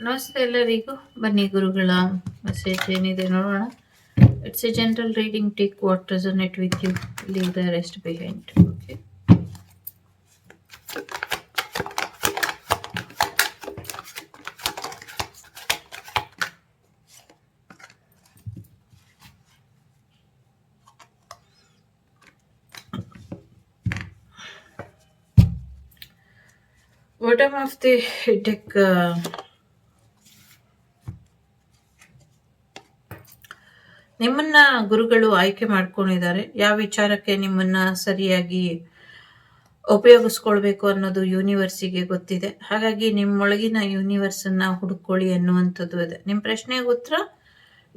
ನಮಸ್ತೆ ಎಲ್ಲರಿಗೂ ಬನ್ನಿ ಗುರುಗಳ ಮೆಸೇಜ್ ಏನಿದೆ ನೋಡೋಣ it's a general reading take what resonates with you leave the rest behind okay bottom of the deck uh, ನಿಮ್ಮನ್ನ ಗುರುಗಳು ಆಯ್ಕೆ ಮಾಡ್ಕೊಂಡಿದ್ದಾರೆ. ಯಾವ ವಿಚಾರಕ್ಕೆ ನಿಮ್ಮನ್ನ ಸರಿಯಾಗಿ ಉಪಯೋಗಿಸ್ಕೊಳ್ಬೇಕು ಅನ್ನೋದು ಯೂನಿವರ್ಸಿಗೆ ಗೊತ್ತಿದೆ. ಹಾಗಾಗಿ ನಿಮ್ಮೊಳಗಿನ ಯೂನಿವರ್ಸ್ ಅನ್ನ ಹುಡುಕೊಳ್ಳಿ ಅನ್ನುವಂಥದ್ದು ಇದೆ. ನಿಮ್ಮ ಪ್ರಶ್ನೆಗೆ ಉತ್ತರ,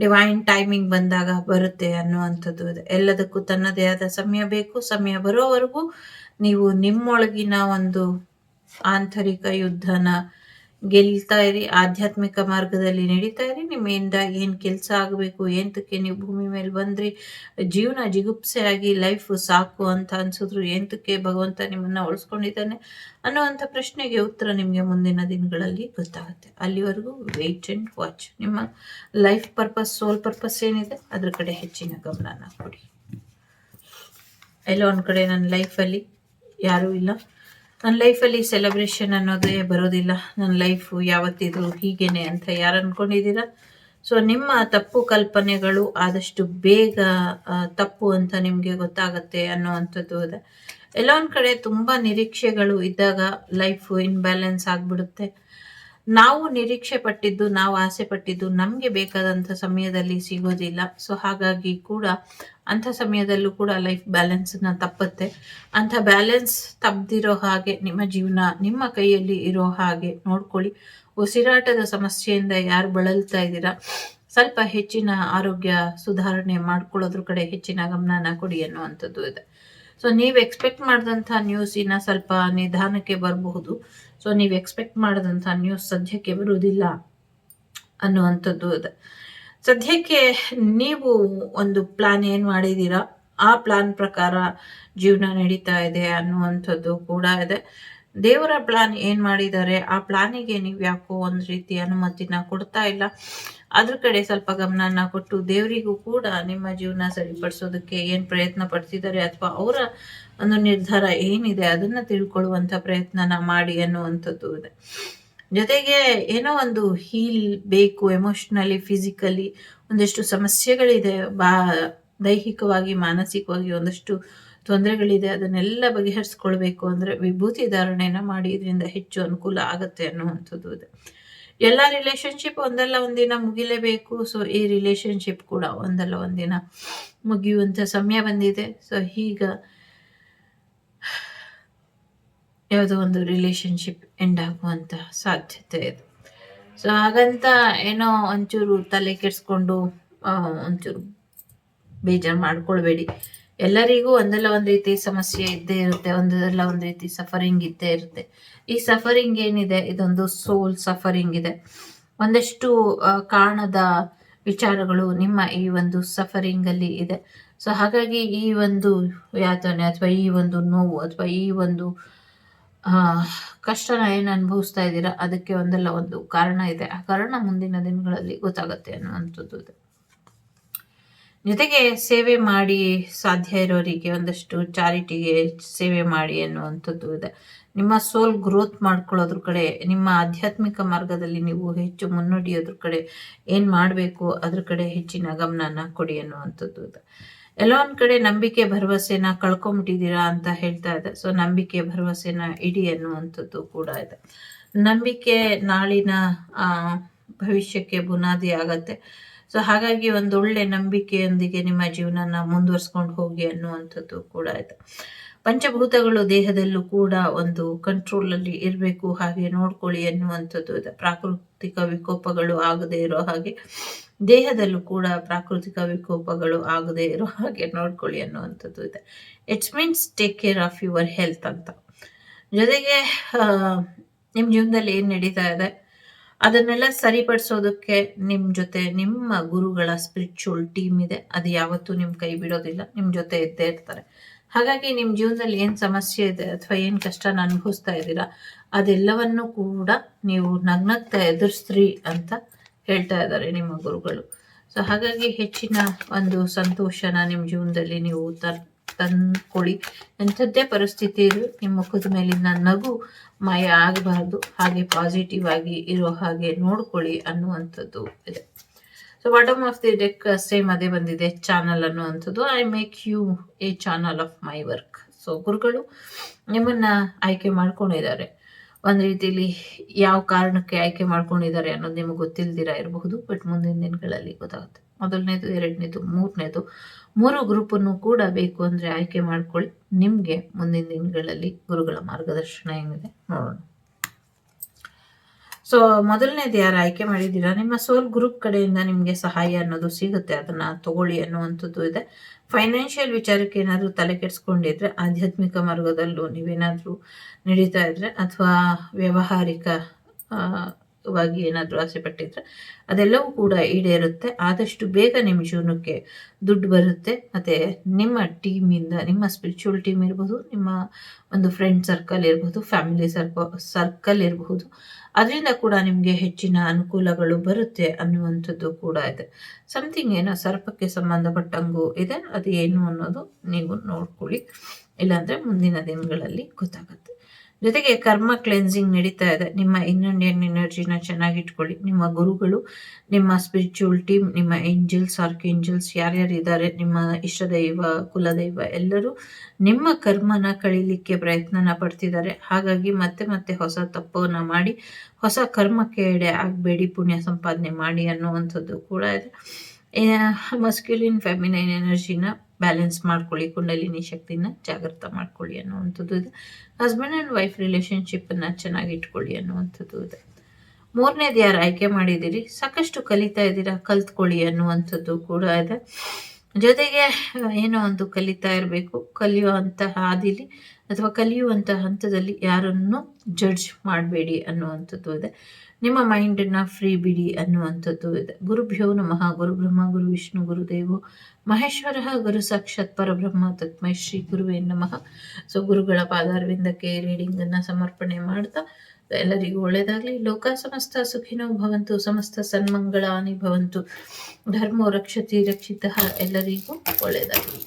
ಡಿವೈನ್ ಟೈಮಿಂಗ್ ಬಂದಾಗ ಬರುತ್ತೆ ಅನ್ನುವಂಥದ್ದು ಇದೆ. ಎಲ್ಲದಕ್ಕೂ ತನ್ನದೇ ಆದ ಸಮಯ ಬೇಕು. ಸಮಯ ಬರೋವರೆಗೂ ನೀವು ನಿಮ್ಮೊಳಗಿನ ಒಂದು ಆಂತರಿಕ ಯುದ್ಧನ ಗೆಲ್ತಾ ಇರಿ, ಆಧ್ಯಾತ್ಮಿಕ ಮಾರ್ಗದಲ್ಲಿ ನಡೀತಾ ಇರಿ. ನಿಮ್ಮಿಂದ ಏನು ಕೆಲಸ ಆಗಬೇಕು ಎಂತಕ್ಕೆ ನೀವು ಭೂಮಿ ಮೇಲೆ ಬಂದ್ರಿ, ಜೀವನ ಜಿಗುಪ್ಸೆ ಆಗಿ ಲೈಫ್ ಸಾಕು ಅಂತ ಅನ್ಸಿದ್ರು ಎಂತಕ್ಕೆ ಭಗವಂತ ನಿಮ್ಮನ್ನ ಉಳಿಸ್ಕೊಂಡಿದ್ದಾನೆ ಅನ್ನುವಂಥ ಪ್ರಶ್ನೆಗೆ ಉತ್ತರ ನಿಮಗೆ ಮುಂದಿನ ದಿನಗಳಲ್ಲಿ ಗೊತ್ತಾಗುತ್ತೆ. ಅಲ್ಲಿವರೆಗೂ ವೆಯ್ಟ್ ಆ್ಯಂಡ್ ವಾಚ್ ನಿಮ್ಮ ಲೈಫ್ ಪರ್ಪಸ್ ಸೋಲ್ ಪರ್ಪಸ್ ಏನಿದೆ, ಅದ್ರ ಕಡೆ ಹೆಚ್ಚಿನ ಗಮನನ ಕೊಡಿ. ಎಲ್ಲೋ ಒಂದು ಕಡೆ ನನ್ನ ಲೈಫಲ್ಲಿ ಯಾರೂ ಇಲ್ಲ. ನನ್ನ ಲೈಫಲ್ಲಿ ಸೆಲೆಬ್ರೇಷನ್ ಅನ್ನೋದೇ ಬರೋದಿಲ್ಲ. ನನ್ನ ಲೈಫು ಯಾವತ್ತಿದ್ರು ಹೀಗೇನೆ ಅಂತ ಯಾರು ಅಂದ್ಕೊಂಡಿದ್ದೀರಾ ಸೊ ನಿಮ್ಮ ತಪ್ಪು ಕಲ್ಪನೆಗಳು ಆದಷ್ಟು ಬೇಗ ತಪ್ಪು ಅಂತ ನಿಮಗೆ ಗೊತ್ತಾಗತ್ತೆ ಅನ್ನೋವಂಥದ್ದು ಇದೆ. ಎಲ್ಲ ಒಂದು ಕಡೆ ತುಂಬ ನಿರೀಕ್ಷೆಗಳು ಇದ್ದಾಗ ಲೈಫು ಇನ್ಬ್ಯಾಲೆನ್ಸ್ ಆಗಿಬಿಡುತ್ತೆ. ನಾವು ನಿರೀಕ್ಷೆ ಪಟ್ಟಿದ್ದು, ನಾವು ಆಸೆ ಪಟ್ಟಿದ್ದು ನಮಗೆ ಬೇಕಾದಂಥ ಸಮಯದಲ್ಲಿ ಸಿಗೋದಿಲ್ಲ. ಸೊ ಹಾಗಾಗಿ ಕೂಡ ಅಂಥ ಸಮಯದಲ್ಲೂ ಕೂಡ ಲೈಫ್ ಬ್ಯಾಲೆನ್ಸನ್ನ ತಪ್ಪುತ್ತೆ. ಅಂಥ ಬ್ಯಾಲೆನ್ಸ್ ತಪ್ಪದಿರೋ ಹಾಗೆ ನಿಮ್ಮ ಜೀವನ, ನಿಮ್ಮ ಕೈಯಲ್ಲಿ ಇರೋ ಹಾಗೆ ನೋಡ್ಕೊಳ್ಳಿ. ಉಸಿರಾಟದ ಸಮಸ್ಯೆಯಿಂದ ಯಾರು ಬಳಲ್ತಾ ಇದ್ದೀರಾ? ಸ್ವಲ್ಪ ಹೆಚ್ಚಿನ ಆರೋಗ್ಯ ಸುಧಾರಣೆ ಮಾಡ್ಕೊಳ್ಳೋದ್ರ ಕಡೆ ಹೆಚ್ಚಿನ ಗಮನನ ಕೊಡಿ ಅನ್ನುವಂಥದ್ದು ಇದೆ. ಸೊ ನೀವು ಎಕ್ಸ್ಪೆಕ್ಟ್ ಮಾಡಿದಂಥ ನ್ಯೂಸಿನ ಸ್ವಲ್ಪ ನಿಧಾನಕ್ಕೆ ಬರಬಹುದು. ಸೊ ನೀವು ಎಕ್ಸ್ಪೆಕ್ಟ್ ಮಾಡಿದಂಥ ನ್ಯೂಸ್ ಸದ್ಯಕ್ಕೆ ಬರುವುದಿಲ್ಲ ಅನ್ನುವಂಥದ್ದು ಇದೆ. ಸದ್ಯಕ್ಕೆ ನೀವು ಒಂದು ಪ್ಲಾನ್ ಏನು ಮಾಡಿದ್ದೀರಾ? ಆ ಪ್ಲಾನ್ ಪ್ರಕಾರ ಜೀವನ ನಡೀತಾ ಇದೆ ಅನ್ನುವಂಥದ್ದು ಕೂಡ ಇದೆ. ದೇವರ ಪ್ಲಾನ್ ಏನು ಮಾಡಿದ್ದಾರೆ? ಆ ಪ್ಲಾನಿಗೆ ನೀವು ಯಾಕೋ ಒಂದು ರೀತಿ ಅನುಮತಿನ ಕೊಡ್ತಾ ಇಲ್ಲ. ಅದ್ರ ಕಡೆ ಸ್ವಲ್ಪ ಗಮನನ ಕೊಟ್ಟು ದೇವರಿಗೂ ಕೂಡ ನಿಮ್ಮ ಜೀವನ ಸರಿಪಡಿಸೋದಕ್ಕೆ ಏನು ಪ್ರಯತ್ನ ಪಡ್ತಿದ್ದಾರೆ ಅಥವಾ ಅವರ ಒಂದು ನಿರ್ಧಾರ ಏನಿದೆ ಅದನ್ನ ತಿಳ್ಕೊಳ್ಳುವಂಥ ಪ್ರಯತ್ನನ ಮಾಡಿ ಅನ್ನುವಂಥದ್ದು ಇದೆ. ಜೊತೆಗೆ ಏನೋ ಒಂದು ಹೀಲ್ ಬೇಕು ಎಮೋಷ್ನಲಿ ಫಿಸಿಕಲಿ ಒಂದಿಷ್ಟು ಸಮಸ್ಯೆಗಳಿದೆ. ಬಾ ದೈಹಿಕವಾಗಿ, ಮಾನಸಿಕವಾಗಿ ಒಂದಷ್ಟು ತೊಂದರೆಗಳಿದೆ. ಅದನ್ನೆಲ್ಲ ಬಗೆಹರಿಸ್ಕೊಳ್ಬೇಕು ಅಂದರೆ ವಿಭೂತಿ ಧಾರಣೆನ ಮಾಡಿ ಇದರಿಂದ ಹೆಚ್ಚು ಅನುಕೂಲ ಆಗುತ್ತೆ ಅನ್ನುವಂಥದ್ದು ಇದೆ. ಎಲ್ಲ ರಿಲೇಶನ್ಶಿಪ್ ಒಂದಲ್ಲ ಒಂದಿನ ಮುಗಿಲೇಬೇಕು. ಸೊ ಈ ರಿಲೇಶನ್ಶಿಪ್ ಕೂಡ ಒಂದಲ್ಲ ಒಂದಿನ ಮುಗಿಯುವಂಥ ಸಮಯ ಬಂದಿದೆ. ಸೊ ಈಗ ಯಾವುದೋ ಒಂದು ರಿಲೇಶನ್ಶಿಪ್ ಎಂಡ್ ಆಗುವಂಥ ಸಾಧ್ಯತೆ ಇದೆ. ಸೊ ಹಾಗಂತ ಏನೋ ಒಂಚೂರು ತಲೆ ಕೆಡಿಸ್ಕೊಂಡು ಒಂಚೂರು ಬೇಜಾರು ಮಾಡ್ಕೊಳ್ಬೇಡಿ. ಎಲ್ಲರಿಗೂ ಒಂದಲ್ಲ ಒಂದು ರೀತಿ ಸಮಸ್ಯೆ ಇದ್ದೇ ಇರುತ್ತೆ, ಒಂದಲ್ಲ ಒಂದು ರೀತಿ ಸಫರಿಂಗ್ ಇದ್ದೇ ಇರುತ್ತೆ. ಈ ಸಫರಿಂಗ್ ಏನಿದೆ, ಇದೊಂದು ಸೋಲ್ ಸಫರಿಂಗ್ ಇದೆ. ಒಂದಷ್ಟು ಕಾರಣದ ವಿಚಾರಗಳು ನಿಮ್ಮ ಈ ಒಂದು ಸಫರಿಂಗ್ ಅಲ್ಲಿ ಇದೆ. ಸೊ ಹಾಗಾಗಿ ಈ ಒಂದು ಯಾತನೆ ಅಥವಾ ಈ ಒಂದು ನೋವು ಅಥವಾ ಈ ಒಂದು ಕಷ್ಟನ ಏನು ಅನುಭವಿಸ್ತಾ ಇದ್ದೀರಾ, ಅದಕ್ಕೆ ಒಂದಲ್ಲ ಒಂದು ಕಾರಣ ಇದೆ. ಆ ಕಾರಣ ಮುಂದಿನ ದಿನಗಳಲ್ಲಿ ಗೊತ್ತಾಗುತ್ತೆ ಅನ್ನುವಂಥದ್ದು ಇದೆ. ಜೊತೆಗೆ ಸೇವೆ ಮಾಡಿ ಸಾಧ್ಯ ಇರೋರಿಗೆ ಒಂದಷ್ಟು ಚಾರಿಟಿಗೆ ಸೇವೆ ಮಾಡಿ ಅನ್ನುವಂಥದ್ದು ಇದೆ. ನಿಮ್ಮ ಸೋಲ್ ಗ್ರೋತ್ ಮಾಡ್ಕೊಳ್ಳೋದ್ರ ಕಡೆ, ನಿಮ್ಮ ಆಧ್ಯಾತ್ಮಿಕ ಮಾರ್ಗದಲ್ಲಿ ನೀವು ಹೆಚ್ಚು ಮುನ್ನಡೆಯೋದ್ರ ಕಡೆ ಏನು ಮಾಡಬೇಕು, ಅದ್ರ ಕಡೆ ಹೆಚ್ಚಿನ ಗಮನನ ಕೊಡಿ ಅನ್ನುವಂಥದ್ದು ಇದೆ. ಎಲ್ಲ ಕಡೆ ನಂಬಿಕೆ, ಭರವಸೆನ ಕಳ್ಕೊಂಬಿಟ್ಟಿದ್ದೀರಾ ಅಂತ ಹೇಳ್ತಾ ಇದೆ. ಸೊ ನಂಬಿಕೆ, ಭರವಸೆನ ಇಡಿ ಅನ್ನುವಂಥದ್ದು ಕೂಡ ಇದೆ. ನಂಬಿಕೆ ನಾಳಿನ ಭವಿಷ್ಯಕ್ಕೆ ಬುನಾದಿ ಆಗತ್ತೆ. ಸೊ ಹಾಗಾಗಿ ಒಂದು ಒಳ್ಳೆ ನಂಬಿಕೆಯೊಂದಿಗೆ ನಿಮ್ಮ ಜೀವನನ ಮುಂದುವರ್ಸ್ಕೊಂಡು ಹೋಗಿ ಅನ್ನುವಂಥದ್ದು ಕೂಡ ಇದೆ. ಪಂಚಭೂತಗಳು ದೇಹದಲ್ಲೂ ಕೂಡ ಒಂದು ಕಂಟ್ರೋಲಲ್ಲಿ ಇರಬೇಕು, ಹಾಗೆ ನೋಡ್ಕೊಳ್ಳಿ ಅನ್ನುವಂಥದ್ದು ಇದೆ. ಪ್ರಾಕೃತಿಕ ವಿಕೋಪಗಳು ಆಗದೆ ಇರೋ ಹಾಗೆ, ದೇಹದಲ್ಲೂ ಕೂಡ ಪ್ರಾಕೃತಿಕ ವಿಕೋಪಗಳು ಆಗದೆ ಇರೋ ಹಾಗೆ ನೋಡ್ಕೊಳ್ಳಿ ಅನ್ನುವಂಥದ್ದು ಇದೆ. It's means take care of your health ಅಂತ. ಜೊತೆಗೆ ನಿಮ್ಮ ಜೀವನದಲ್ಲಿ ಏನು ನಡೀತಾ ಇದೆ? ಅದನ್ನೆಲ್ಲ ಸರಿಪಡಿಸೋದಕ್ಕೆ ನಿಮ್ಮ ಜೊತೆ ನಿಮ್ಮ ಗುರುಗಳ ಸ್ಪಿರಿಚುವಲ್ ಟೀಮ್ ಇದೆ. ಅದು ಯಾವತ್ತೂ ನಿಮ್ಮ ಕೈ ಬಿಡೋದಿಲ್ಲ. ನಿಮ್ಮ ಜೊತೆ ಇದ್ದೇ ಇರ್ತಾರೆ. ಹಾಗಾಗಿ ನಿಮ್ಮ ಜೀವನದಲ್ಲಿ ಏನು ಸಮಸ್ಯೆ ಇದೆ ಅಥವಾ ಏನು ಕಷ್ಟನ ಅನುಭವಿಸ್ತಾ ಇದ್ದೀರಾ, ಅದೆಲ್ಲವನ್ನು ಕೂಡ ನೀವು ನಗ್ನಗ್ತಾ ಎದುರಿಸ್ರಿ ಅಂತ ಹೇಳ್ತಾ ಇದ್ದಾರೆ ನಿಮ್ಮ ಗುರುಗಳು. ಸೊ ಹಾಗಾಗಿ ಹೆಚ್ಚಿನ ಒಂದು ಸಂತೋಷನ ನಿಮ್ಮ ಜೀವನದಲ್ಲಿ ನೀವು ತರ್ ತಂದ್ಕೊಳ್ಳಿ ಎಂಥದ್ದೇ ಪರಿಸ್ಥಿತಿ ಇರು. ನಿಮ್ಮ ಮುಖದ ಮೇಲಿನ ನಗು ಮಾಯ ಆಗಬಾರ್ದು. ಹಾಗೆ ಪಾಸಿಟಿವ್ ಆಗಿ ಇರೋ ಹಾಗೆ ನೋಡ್ಕೊಳ್ಳಿ ಅನ್ನುವಂಥದ್ದು ಇದೆ. So bottom of the deck same ಅದೇ ಬಂದಿದೆ ಚಾನಲ್ ಅನ್ನುವಂಥದ್ದು. I make you a channel of my work so ಗುರುಗಳು ನಿಮ್ಮನ್ನ ಆಯ್ಕೆ ಮಾಡ್ಕೊಂಡಿದ್ದಾರೆ. ಒಂದು ರೀತಿಯಲ್ಲಿ ಯಾವ ಕಾರಣಕ್ಕೆ ಆಯ್ಕೆ ಮಾಡ್ಕೊಂಡಿದ್ದಾರೆ ಅನ್ನೋದು ನಿಮಗೆ ಗೊತ್ತಿಲ್ದಿರ ಇರಬಹುದು ಬಟ್ ಮುಂದಿನ ದಿನಗಳಲ್ಲಿ ಗೊತ್ತಾಗುತ್ತೆ. ಮೊದಲನೇದು, ಎರಡನೇದು, ಮೂರನೇದು, ಮೂರು ಗ್ರೂಪನ್ನು ಕೂಡ ಬೇಕು ಅಂದರೆ ಆಯ್ಕೆ ಮಾಡ್ಕೊಳ್ಳಿ. ನಿಮಗೆ ಮುಂದಿನ ದಿನಗಳಲ್ಲಿ ಗುರುಗಳ ಮಾರ್ಗದರ್ಶನ ಏನಿದೆ ನೋಡೋಣ. ಸೊ ಮೊದಲನೇದು ಯಾರು ಆಯ್ಕೆ ಮಾಡಿದ್ದೀರಾ? ನಿಮ್ಮ ಸೋಲ್ ಗ್ರೂಪ್ ಕಡೆಯಿಂದ ನಿಮಗೆ ಸಹಾಯ ಅನ್ನೋದು ಸಿಗುತ್ತೆ. ಅದನ್ನ ತಗೊಳ್ಳಿ ಅನ್ನುವಂಥದ್ದು ಇದೆ. ಫೈನಾನ್ಷಿಯಲ್ ವಿಚಾರಕ್ಕೆ ಏನಾದರೂ ತಲೆ ಕೆಡಿಸ್ಕೊಂಡಿದ್ರೆ, ಆಧ್ಯಾತ್ಮಿಕ ಮಾರ್ಗದಲ್ಲೂ ನೀವೇನಾದರೂ ನಡೀತಾ ಇದ್ರೆ, ಅಥವಾ ವ್ಯಾವಹಾರಿಕ ವಾಗಿ ಏನಾದರೂ ಆಸೆ ಪಟ್ಟಿದ್ರೆ ಅದೆಲ್ಲವೂ ಕೂಡ ಈಡೇರುತ್ತೆ. ಆದಷ್ಟು ಬೇಗ ನಿಮ್ಮ ಜೀವನಕ್ಕೆ ದುಡ್ಡು ಬರುತ್ತೆ. ಮತ್ತು ನಿಮ್ಮ ಟೀಮಿಂದ, ನಿಮ್ಮ ಸ್ಪಿರಿಚುವಲ್ ಟೀಮ್ ಇರ್ಬೋದು, ನಿಮ್ಮ ಒಂದು ಫ್ರೆಂಡ್ ಸರ್ಕಲ್ ಇರ್ಬೋದು ಫ್ಯಾಮಿಲಿ ಸರ್ಕ ಸರ್ಕಲ್ ಇರಬಹುದು ಅದರಿಂದ ಕೂಡ ನಿಮಗೆ ಹೆಚ್ಚಿನ ಅನುಕೂಲಗಳು ಬರುತ್ತೆ ಅನ್ನುವಂಥದ್ದು ಕೂಡ ಇದೆ. ಸಮಥಿಂಗ್ ಏನೋ ಸರ್ಪಕ್ಕೆ ಸಂಬಂಧಪಟ್ಟಂಗೂ ಇದೆ. ಅದು ಏನು ಅನ್ನೋದು ನೀವು ನೋಡ್ಕೊಳ್ಳಿ. ಇಲ್ಲಾಂದರೆ ಮುಂದಿನ ದಿನಗಳಲ್ಲಿ ಗೊತ್ತಾಗುತ್ತೆ. ಜೊತೆಗೆ ಕರ್ಮ ಕ್ಲೆನ್ಸಿಂಗ್ ನಡೀತಾ ಇದೆ. ನಿಮ್ಮ ಇನ್ನೊಂದೇನು ಎನರ್ಜಿನ ಚೆನ್ನಾಗಿಟ್ಕೊಳ್ಳಿ. ನಿಮ್ಮ ಗುರುಗಳು, ನಿಮ್ಮ ಸ್ಪಿರಿಚುವಲ್ ಟೀಮ್ ನಿಮ್ಮ ಏಂಜಲ್ಸ್ ಆರ್ಕ್ ಏಂಜಲ್ಸ್ ಯಾರ್ಯಾರು ಇದ್ದಾರೆ ನಿಮ್ಮ ಇಷ್ಟದೈವ, ಕುಲದೈವ ಎಲ್ಲರೂ ನಿಮ್ಮ ಕರ್ಮನ ಕಳೀಲಿಕ್ಕೆ ಪ್ರಯತ್ನನ ಪಡ್ತಿದ್ದಾರೆ. ಹಾಗಾಗಿ ಮತ್ತೆ ಮತ್ತೆ ಹೊಸ ತಪ್ಪವನ್ನು ಮಾಡಿ, ಹೊಸ ಕರ್ಮಕ್ಕೆ ಎಡೆ ಆಗಬೇಡಿ, ಪುಣ್ಯ ಸಂಪಾದನೆ ಮಾಡಿ ಅನ್ನುವಂಥದ್ದು ಕೂಡ ಇದೆ. ಮಸ್ಕ್ಯುಲಿನ್ ಫೆಮಿನೈನ್ ಎನರ್ಜಿನ ಬ್ಯಾಲೆನ್ಸ್ ಮಾಡ್ಕೊಳ್ಳಿ, ಕುಂಡಲಿನಿ ಶಕ್ತಿನ ಜಾಗೃತ ಮಾಡ್ಕೊಳ್ಳಿ ಅನ್ನುವಂಥದ್ದು ಇದೆ. ಹಸ್ಬೆಂಡ್ ಆ್ಯಂಡ್ ವೈಫ್ ರಿಲೇಷನ್ಶಿಪ್ಪನ್ನು ಚೆನ್ನಾಗಿ ಇಟ್ಕೊಳ್ಳಿ ಅನ್ನುವಂಥದ್ದು ಇದೆ. ಮೂರನೇದು ಯಾರು ಆಯ್ಕೆ ಮಾಡಿದ್ದೀರಿ? ಸಾಕಷ್ಟು ಕಲಿತಾ ಇದ್ದೀರಾ? ಕಲ್ತ್ಕೊಳ್ಳಿ ಅನ್ನುವಂಥದ್ದು ಕೂಡ ಇದೆ. ಜೊತೆಗೆ, ಏನೋ ಒಂದು ಕಲಿತಾ ಇರಬೇಕು. ಕಲಿಯುವಂತಹ ಹಾದಿಲಿ ಅಥವಾ ಕಲಿಯುವಂತಹ ಹಂತದಲ್ಲಿ ಯಾರನ್ನು ಜಡ್ಜ್ ಮಾಡಬೇಡಿ ಅನ್ನುವಂಥದ್ದು ಇದೆ. ನಿಮ್ಮ ಮೈಂಡನ್ನು ಫ್ರೀ ಬಿಡಿ ಅನ್ನುವಂಥದ್ದು ಇದೆ. ಗುರುಭ್ಯೋ ನಮಃ ಗುರು ಬ್ರಹ್ಮ ಗುರು ವಿಷ್ಣು, ಗುರುದೇವೋ, ಮಹೇಶ್ವರ, ಗುರು ಸಾಕ್ಷಾತ್ ಪರಬ್ರಹ್ಮ, ತತ್ಮೈ ಶ್ರೀ ಗುರುವೇ ನಮಃ. ಸೊ ಗುರುಗಳ ಪಾದಾರವಿಂದಕ್ಕೆ ರೀಡಿಂಗನ್ನು ಸಮರ್ಪಣೆ ಮಾಡ್ತಾ, ಎಲ್ಲರಿಗೂ ಒಳ್ಳೆಯದಾಗಲಿ ಲೋಕ ಸಮಸ್ತ ಸುಖಿನೋ ಭವಂತು, ಸಮಸ್ತ ಸನ್ಮಂಗಳಾನಿ ಭವಂತು. ಧರ್ಮೋ ರಕ್ಷತಿ ರಕ್ಷಿತ ಎಲ್ಲರಿಗೂ ಒಳ್ಳೆಯದಾಗಲಿ